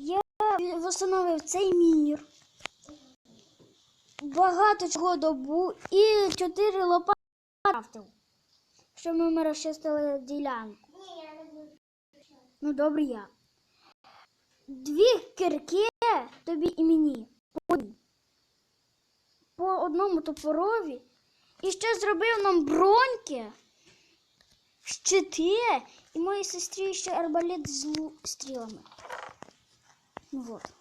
Я встановив цей мір. Багато чого добу і чотири лопати крафтив, щоб ми розчистили ділянку. Ні, я не. Ну, добре я. Дві кирки тобі і мені. По одному топорові. І ще зробив нам броньки, щити і моїй сестрі ще арбалет з стрілами. Ну вот.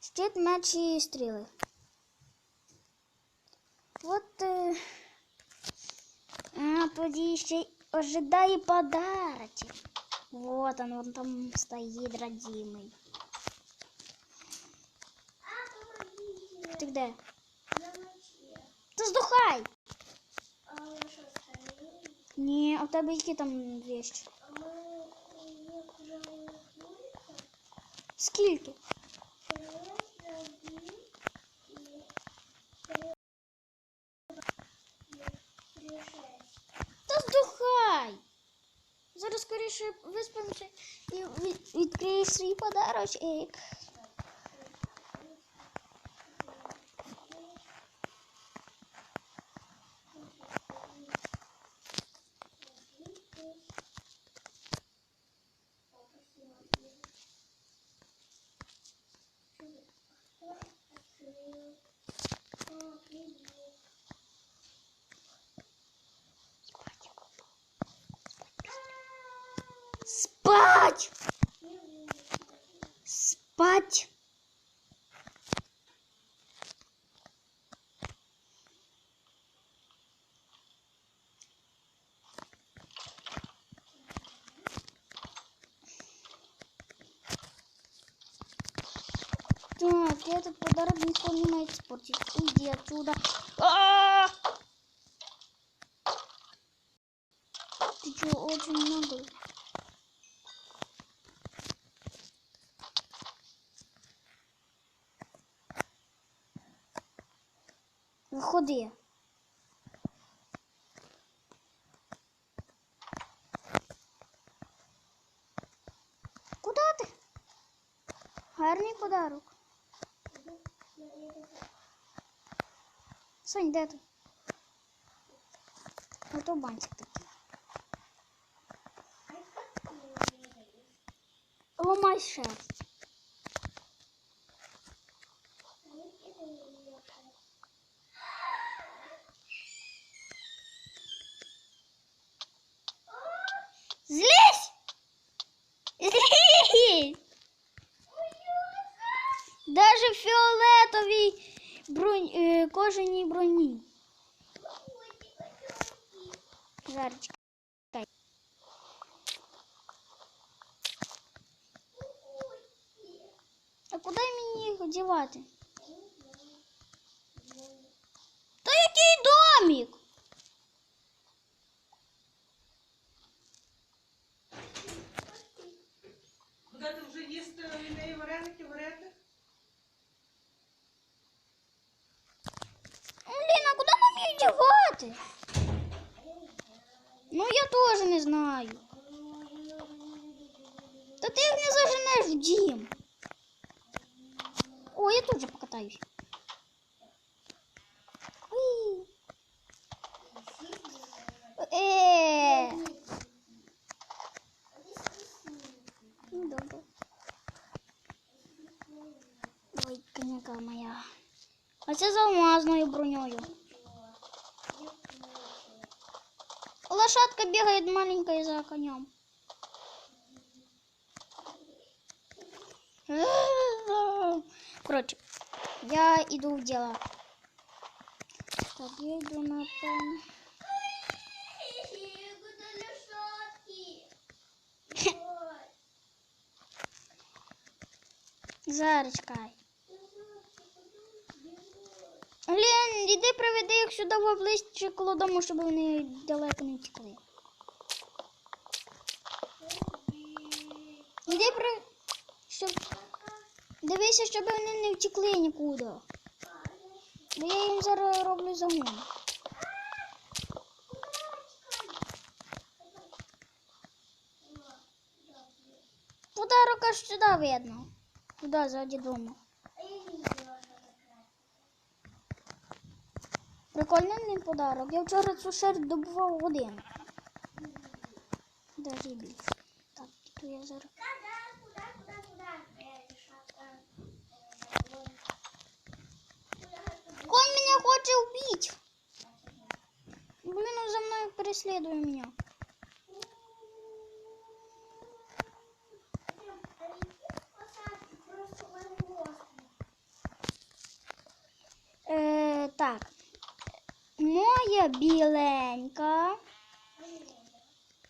Щит, меч і стріли. От. Е... А, тоді ще й ожидає подарочек. Вот он, он там стоит, родимый. А, помогите. Ты где? Я ночі. Та здухай! А ви що, старі? Ні, у тебе які там вещи? Скільки? Три, один і три, і три, шесть. Та здухай! Зараз скоріше виспимося і від- відкриєш свій подарочок. Спать! Спать! Так, этот подарок никто не может испортить. Уйди отсюда. А! Ты что, очень много? Виходи. Куда ти? Гарний подарок. Сонь, де ти? Ото бантик такий. Ломай шерсть. Фіолетовій бронь, е, кожаній броні. Жарочка. А куди мені їх одівати? Та який домик? нам їх дівати? Ну я теж не знаю. Та ти їх не заженеш в дім. О, я тут же покатаюсь. Маленькая за конем. Короче, я иду в дело. Так, я иду на пен. Зараз чекай. Лен, іди приведи їх сюди в обличчя коло дому, щоб вони далеко не втекли. Іди при... Щоб... Дивися, щоб вони не втекли нікуди. Бо я їм зараз роблю загон. Подарок подарок аж сюди видно. Туди, ззаді дому. Прикольний подарок. Я вчора цю шерсть добував годину. Даже більше. Так, піду я зараз. В воздух. Е, так. Моя біленька.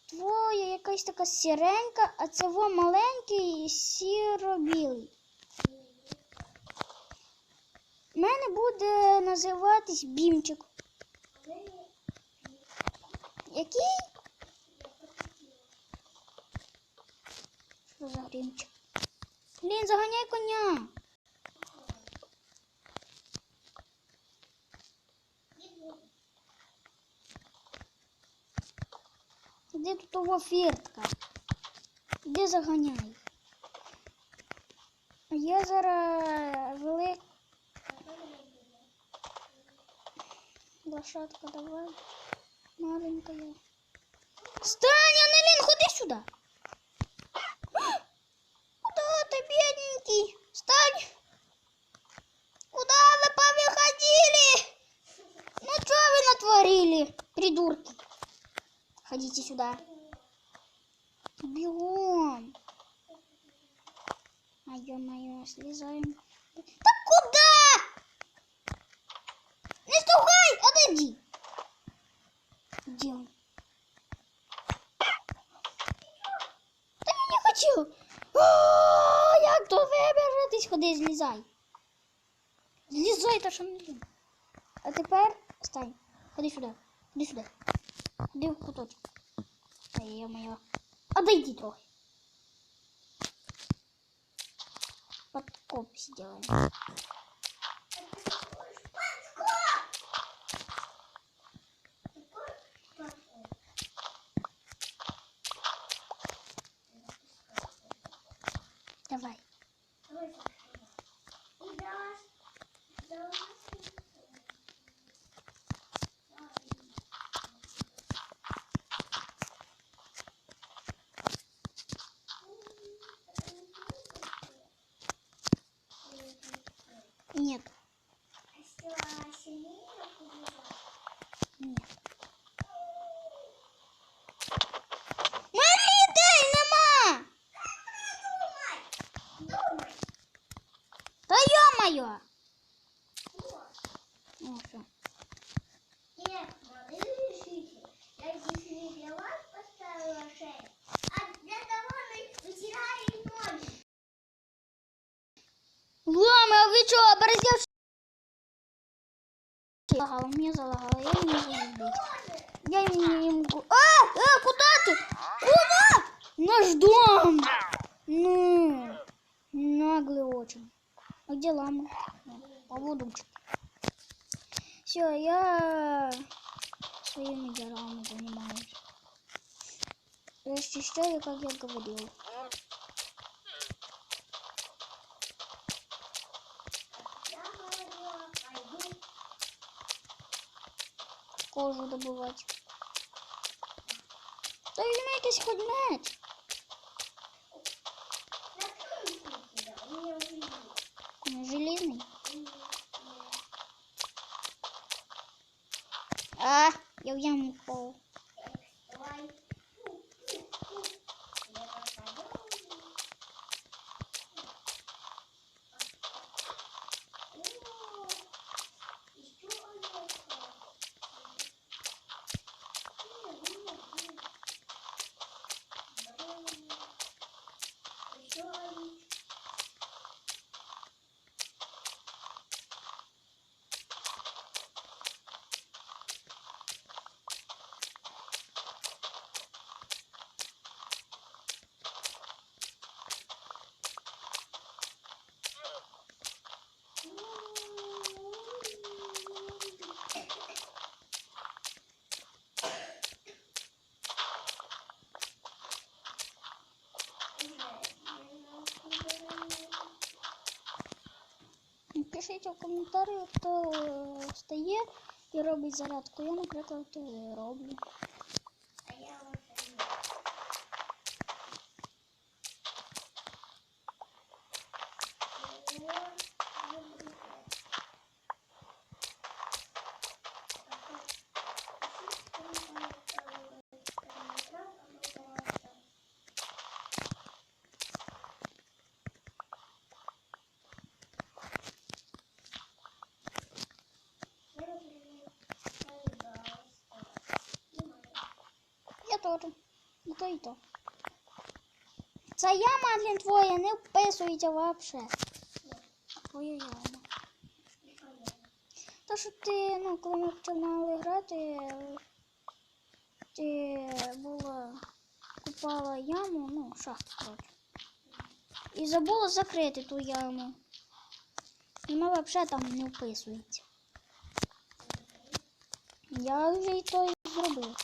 Твоя якась така сіренька, а це во маленький сіро-білий. У мене буде називатись Бімчик. Який? Що за грімчик? Блін, заганяй коня. Де тут того фіртка? Де заганяй? А Я зараз велик. Лошадка, давай. Маленькая. Стань, Анелін, ходи сюди. Куда ты, бедненький? Стань. Куда вы повыходили? Ну что вы натворили, придурки? Ходите сюда. Бегом. А ё-моё, слезаем. Да куда? Не стукай, отойди. Где он? Та я не хочу. А, Як тут Ходи, злізай. Злізай, та що йду. А тепер стань. Ходи сюди. Ходи сюди. Ходи в куточок. Та я моя. Отойди трохи. Подкоп сделаем. Давай. И дашь, дашь. Нет. Залагало, я не могу убить. Я не могу. А, а, куда ты? Куда? Наш дом. Ну, наглый очень. А где лама? Поводочек. Все, я своими делами занимаюсь. Расчищаю, как я говорил. Кожу добувати. Та візьми якийсь хоч Напишіть у коментарі, хто е, встає і робить зарядку. Я, наприклад, е, роблю. То, і то. Це яма, блін, твоя, не вписується. Твоя яма. То, що ти, ну, коли ми починали грати, ти була, купала яму, ну, шахту, коротше. І забула закрити ту яму. Вона взагалі там не вписується. Я вже і то зробив.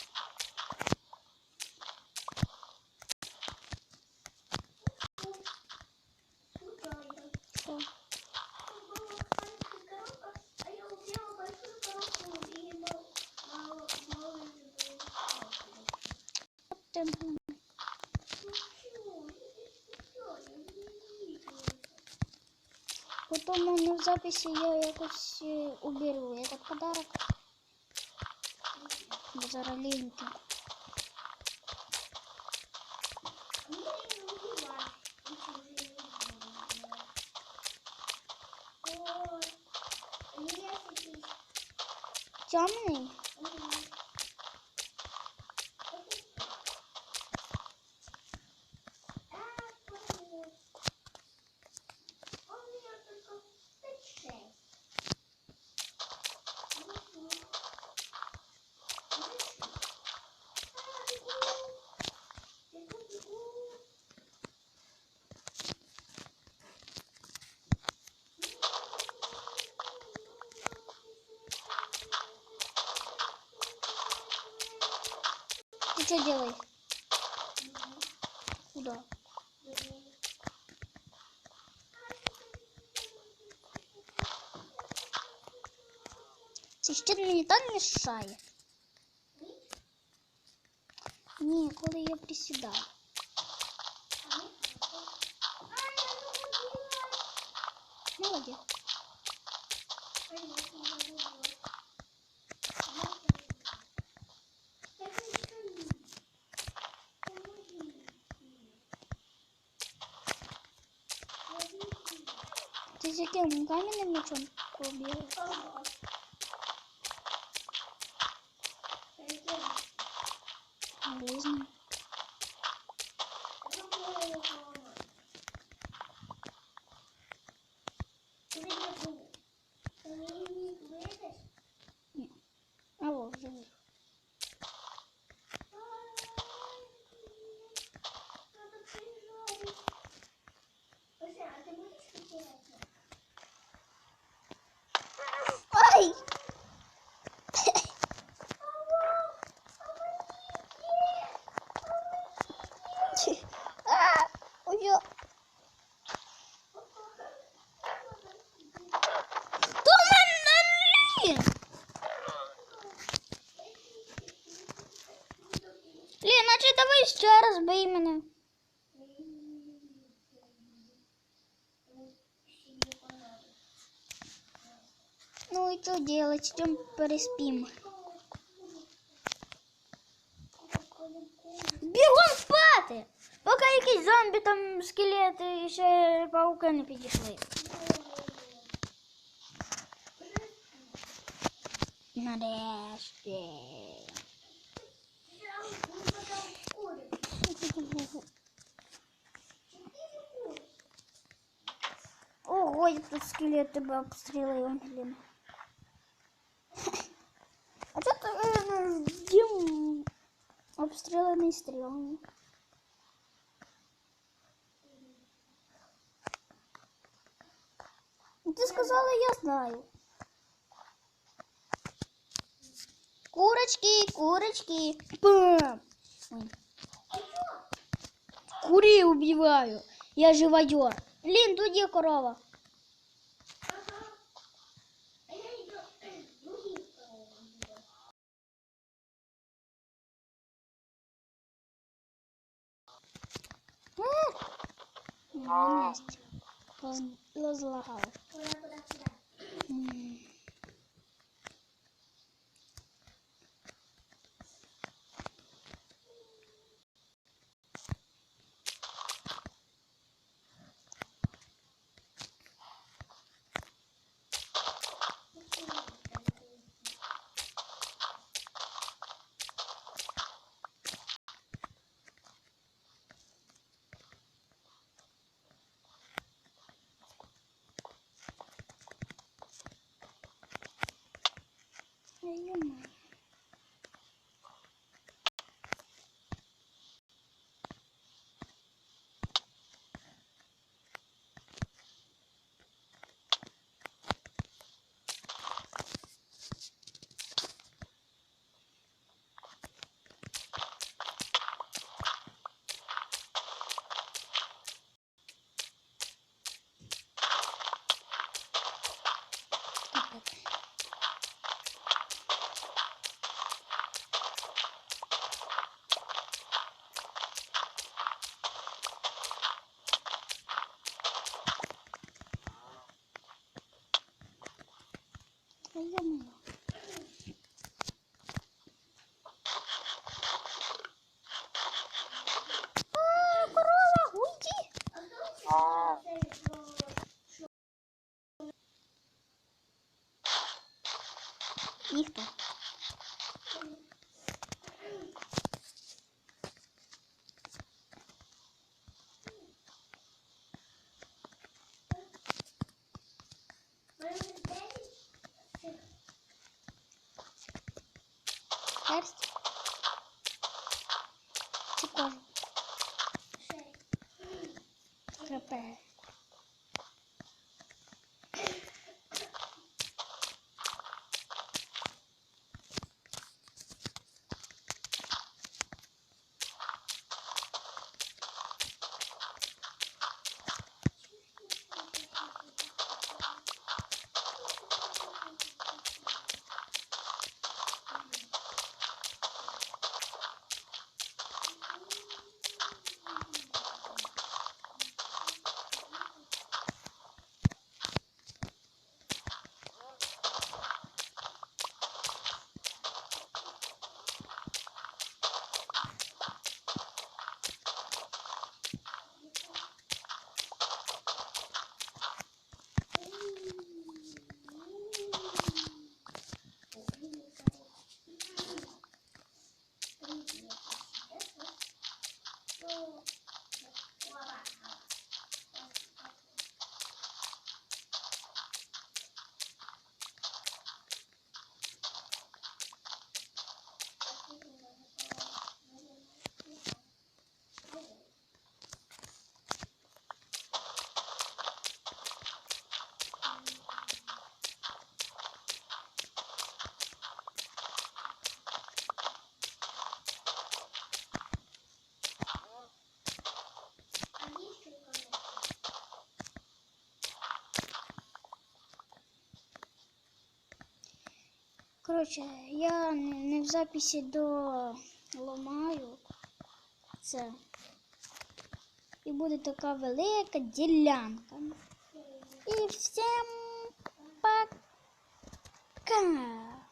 От ти, блін. Потім у мене в записі я якось е, уберу этот подарок. Бо зараз ліньки. Темний? Це ще мені так мішає. Ні, коли я присідаю. Молодець. Ти з яким каменним мечом con давай ще раз бий мене. Ну и что делать? Идем переспим. Поки якісь зомбі, там скелети і ще пауки не підійшли. Нарешті. Ого, я тут скелет тебе обстрілив, блін. А це е, дім обстріляний стрілами. Ну ты сказала, я знаю. Курочки, курочки. Бам. Кури убиваю. Я живодер. Блин, тут где корова? Настя. Роз- Розлагали. Куда, куда, куда? М. Listo. Коротше, я не в записі доламаю це. І буде така велика ділянка.